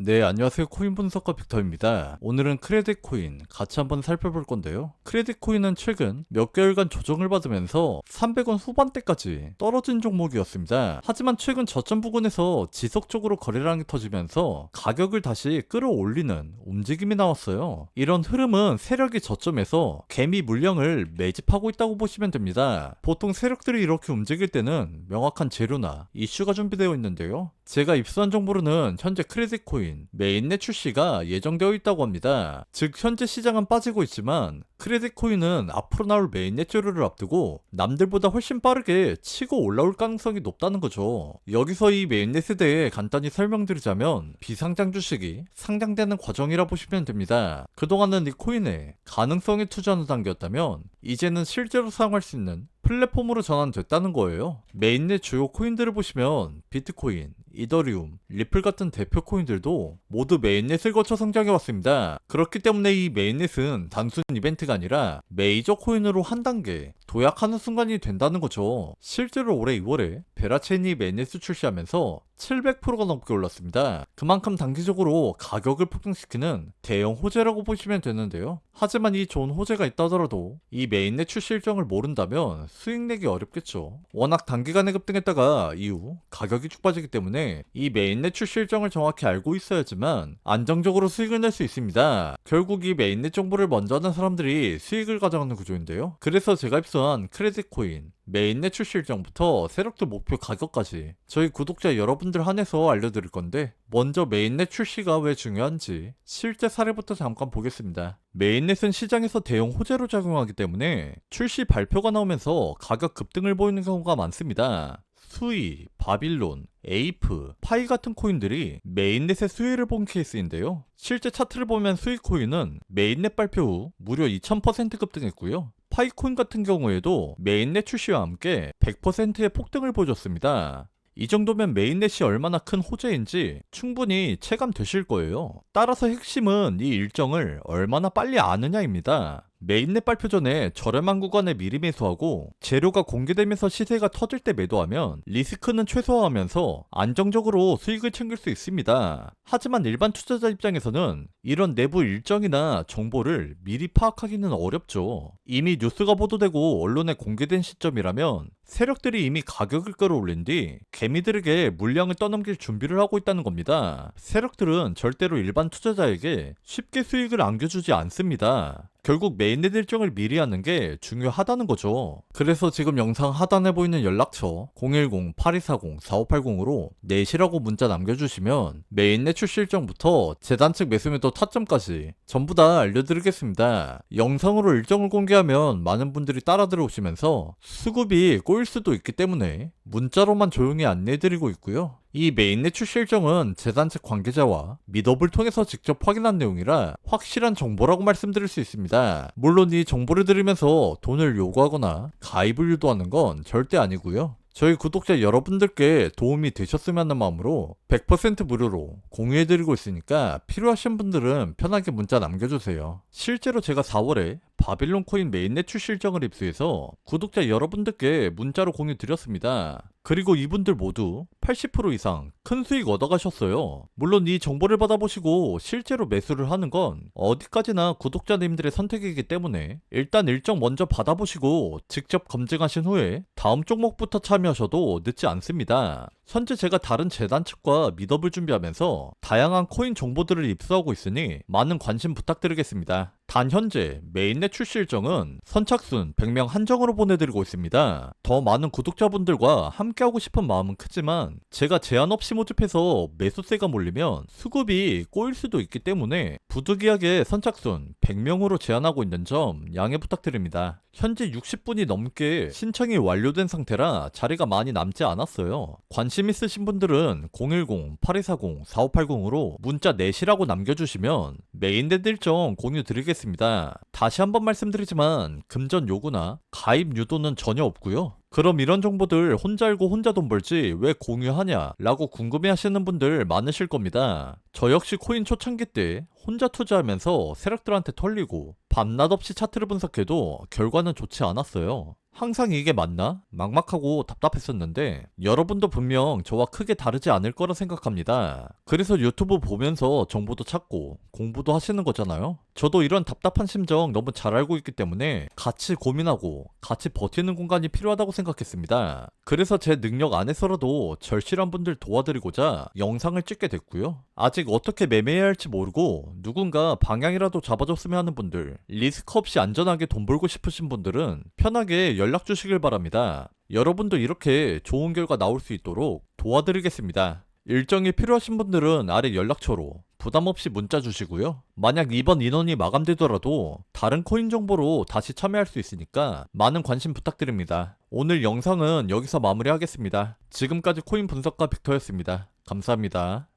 네, 안녕하세요. 코인 분석가 빅터입니다. 오늘은 크레딧 코인 같이 한번 살펴볼 건데요. 크레딧 코인은 최근 몇 개월간 조정을 받으면서 300원 후반대까지 떨어진 종목이었습니다. 하지만 최근 저점 부근에서 지속적으로 거래량이 터지면서 가격을 다시 끌어올리는 움직임이 나왔어요. 이런 흐름은 세력이 저점에서 개미 물량을 매집하고 있다고 보시면 됩니다. 보통 세력들이 이렇게 움직일 때는 명확한 재료나 이슈가 준비되어 있는데요. 제가 입수한 정보로는 현재 크레딧 코인 메인넷 출시가 예정되어 있다고 합니다. 즉 현재 시장은 빠지고 있지만 크레딧 코인은 앞으로 나올 메인넷 재료를 앞두고 남들보다 훨씬 빠르게 치고 올라올 가능성이 높다는 거죠. 여기서 이 메인넷에 대해 간단히 설명드리자면 비상장 주식이 상장되는 과정이라 보시면 됩니다. 그동안은 이 코인에 가능성에 투자하는 단계였다면 이제는 실제로 사용할 수 있는 플랫폼으로 전환됐다는 거예요. 메인넷 주요 코인들을 보시면 비트코인, 이더리움, 리플 같은 대표 코인들도 모두 메인넷을 거쳐 성장해 왔습니다. 그렇기 때문에 이 메인넷은 단순 이벤트가 아니라 메이저 코인으로 한 단계 도약하는 순간이 된다는 거죠. 실제로 올해 2월에 베라체인이 메인넷을 출시하면서 700%가 넘게 올랐습니다. 그만큼 단기적으로 가격을 폭등시키는 대형 호재라고 보시면 되는데요. 하지만 이 좋은 호재가 있다 하더라도 이 메인넷 출시 일정을 모른다면 수익 내기 어렵겠죠. 워낙 단기간에 급등했다가 이후 가격이 쭉 빠지기 때문에 이 메인넷 출시 일정을 정확히 알고 있어야지만 안정적으로 수익을 낼 수 있습니다. 결국 이 메인넷 정보를 먼저 하는 사람들이 수익을 가져가는 구조인데요. 그래서 제가 입수한 크레딧 코인, 메인넷 출시 일정부터 세력들 목표 가격까지 저희 구독자 여러분들 한해서 알려드릴 건데 먼저 메인넷 출시가 왜 중요한지 실제 사례부터 잠깐 보겠습니다. 메인넷은 시장에서 대형 호재로 작용하기 때문에 출시 발표가 나오면서 가격 급등을 보이는 경우가 많습니다. 수이, 바빌론, 에이프, 파이 같은 코인들이 메인넷의 수혜를 본 케이스인데요. 실제 차트를 보면 수이 코인은 메인넷 발표 후 무려 2000% 급등했고요. 파이코인 같은 경우에도 메인넷 출시와 함께 100%의 폭등을 보여줬습니다. 이 정도면 메인넷이 얼마나 큰 호재인지 충분히 체감되실 거예요. 따라서 핵심은 이 일정을 얼마나 빨리 아느냐입니다. 메인넷 발표 전에 저렴한 구간에 미리 매수하고 재료가 공개되면서 시세가 터질 때 매도하면 리스크는 최소화하면서 안정적으로 수익을 챙길 수 있습니다. 하지만 일반 투자자 입장에서는 이런 내부 일정이나 정보를 미리 파악하기는 어렵죠. 이미 뉴스가 보도되고 언론에 공개된 시점이라면 세력들이 이미 가격을 끌어올린 뒤 개미들에게 물량을 떠넘길 준비를 하고 있다는 겁니다. 세력들은 절대로 일반 투자자에게 쉽게 수익을 안겨주지 않습니다. 결국 메인넷 일정을 미리 하는 게 중요하다는 거죠. 그래서 지금 영상 하단에 보이는 연락처 010-8240-4580으로 내시라고 문자 남겨주시면 메인넷 출시 일정부터 재단 측 매수 매도 타점까지 전부 다 알려드리겠습니다. 영상으로 일정을 공개하면 많은 분들이 따라 들어오시면서 수급이 꼬일 수도 있기 때문에 문자로만 조용히 안내해드리고 있고요. 이 메인넷 출시 일정은 재단 측 관계자와 미더블 통해서 직접 확인한 내용이라 확실한 정보라고 말씀드릴 수 있습니다. 물론 이 정보를 들으면서 돈을 요구하거나 가입을 유도하는 건 절대 아니고요. 저희 구독자 여러분들께 도움이 되셨으면 하는 마음으로 100% 무료로 공유해드리고 있으니까 필요하신 분들은 편하게 문자 남겨주세요. 실제로 제가 4월에 바빌론 코인 메인넷 출시 일정을 입수해서 구독자 여러분들께 문자로 공유 드렸습니다. 그리고 이분들 모두 80% 이상 큰 수익 얻어가셨어요. 물론 이 정보를 받아보시고 실제로 매수를 하는 건 어디까지나 구독자님들의 선택이기 때문에 일단 일정 먼저 받아보시고 직접 검증하신 후에 다음 종목부터 참여하셔도 늦지 않습니다. 현재 제가 다른 재단 측과 미더블 준비하면서 다양한 코인 정보들을 입수하고 있으니 많은 관심 부탁드리겠습니다. 단 현재 메인넷 출시 일정은 선착순 100명 한정으로 보내드리고 있습니다. 더 많은 구독자분들과 함께하고 싶은 마음은 크지만 제가 제한 없이 모집해서 매수세가 몰리면 수급이 꼬일 수도 있기 때문에 부득이하게 선착순 100명으로 제한하고 있는 점 양해 부탁드립니다. 현재 60분이 넘게 신청이 완료된 상태라 자리가 많이 남지 않았어요. 관심 있으신 분들은 010-8240-4580으로 문자 내시라고 남겨주시면 메인넷 일정 공유 드리겠습니다. 다시 한번 말씀드리지만 금전 요구나 가입 유도는 전혀 없고요. 그럼 이런 정보들 혼자 알고 혼자 돈 벌지 왜 공유하냐? 라고 궁금해 하시는 분들 많으실 겁니다. 저 역시 코인 초창기 때 혼자 투자하면서 세력들한테 털리고 밤낮 없이 차트를 분석해도 결과는 좋지 않았어요. 항상 이게 맞나? 막막하고 답답했었는데 여러분도 분명 저와 크게 다르지 않을 거라 생각합니다. 그래서 유튜브 보면서 정보도 찾고 공부도 하시는 거잖아요. 저도 이런 답답한 심정 너무 잘 알고 있기 때문에 같이 고민하고 같이 버티는 공간이 필요하다고 생각했습니다. 그래서 제 능력 안에서라도 절실한 분들 도와드리고자 영상을 찍게 됐고요. 아직 어떻게 매매해야 할지 모르고 누군가 방향이라도 잡아줬으면 하는 분들, 리스크 없이 안전하게 돈 벌고 싶으신 분들은 편하게 연락 주시길 바랍니다. 여러분도 이렇게 좋은 결과 나올 수 있도록 도와드리겠습니다. 일정이 필요하신 분들은 아래 연락처로 부담 없이 문자 주시고요. 만약 이번 인원이 마감되더라도 다른 코인 정보로 다시 참여할 수 있으니까 많은 관심 부탁드립니다. 오늘 영상은 여기서 마무리하겠습니다. 지금까지 코인 분석가 빅터였습니다. 감사합니다.